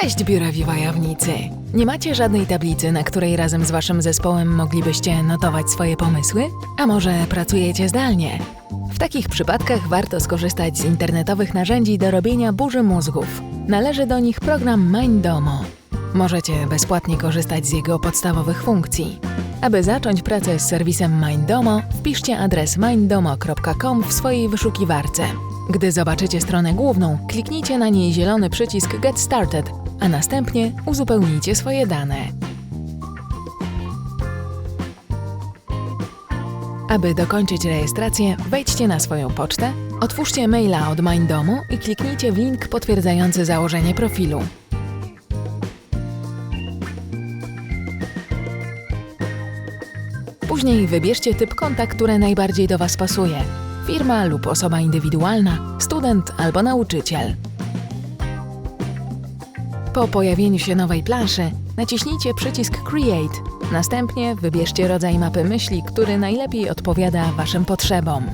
Cześć biurawi wojownicy! Nie macie żadnej tablicy, na której razem z waszym zespołem moglibyście notować swoje pomysły? A może pracujecie zdalnie? W takich przypadkach warto skorzystać z internetowych narzędzi do robienia burzy mózgów. Należy do nich program Mindomo. Możecie bezpłatnie korzystać z jego podstawowych funkcji. Aby zacząć pracę z serwisem Mindomo, wpiszcie adres mindomo.com w swojej wyszukiwarce. Gdy zobaczycie stronę główną, kliknijcie na niej zielony przycisk Get Started, a następnie uzupełnijcie swoje dane. Aby dokończyć rejestrację, wejdźcie na swoją pocztę, otwórzcie maila od Mindomu i kliknijcie w link potwierdzający założenie profilu. Później wybierzcie typ konta, które najbardziej do Was pasuje. Firma lub osoba indywidualna, student albo nauczyciel. Po pojawieniu się nowej planszy, naciśnijcie przycisk Create. Następnie wybierzcie rodzaj mapy myśli, który najlepiej odpowiada Waszym potrzebom.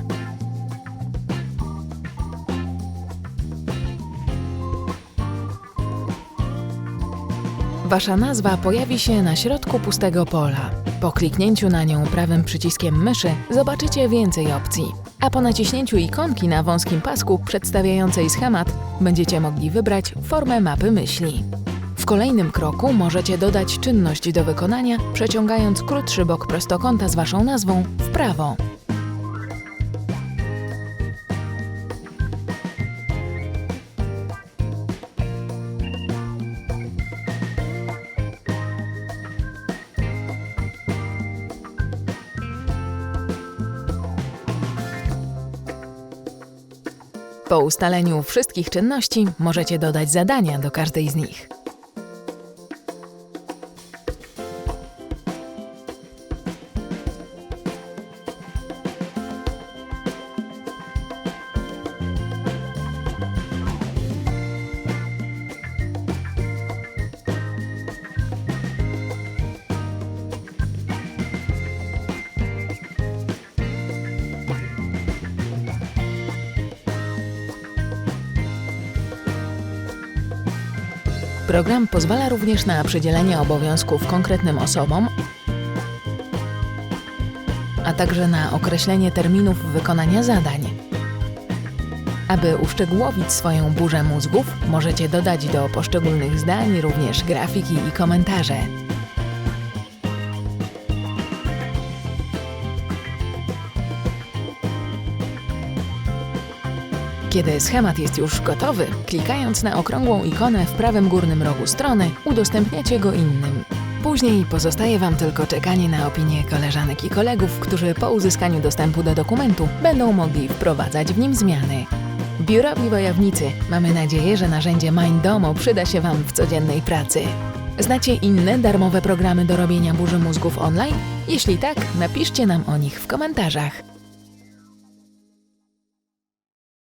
Wasza nazwa pojawi się na środku pustego pola. Po kliknięciu na nią prawym przyciskiem myszy zobaczycie więcej opcji, a po naciśnięciu ikonki na wąskim pasku przedstawiającej schemat będziecie mogli wybrać formę mapy myśli. W kolejnym kroku możecie dodać czynność do wykonania, przeciągając krótszy bok prostokąta z Waszą nazwą w prawo. Po ustaleniu wszystkich czynności możecie dodać zadania do każdej z nich. Program pozwala również na przydzielenie obowiązków konkretnym osobom, a także na określenie terminów wykonania zadań. Aby uszczegółowić swoją burzę mózgów, możecie dodać do poszczególnych zdań również grafiki i komentarze. Kiedy schemat jest już gotowy, klikając na okrągłą ikonę w prawym górnym rogu strony, udostępniacie go innym. Później pozostaje Wam tylko czekanie na opinie koleżanek i kolegów, którzy po uzyskaniu dostępu do dokumentu będą mogli wprowadzać w nim zmiany. Biurowi wojownicy, mamy nadzieję, że narzędzie Mindomo przyda się Wam w codziennej pracy. Znacie inne darmowe programy do robienia burzy mózgów online? Jeśli tak, napiszcie nam o nich w komentarzach.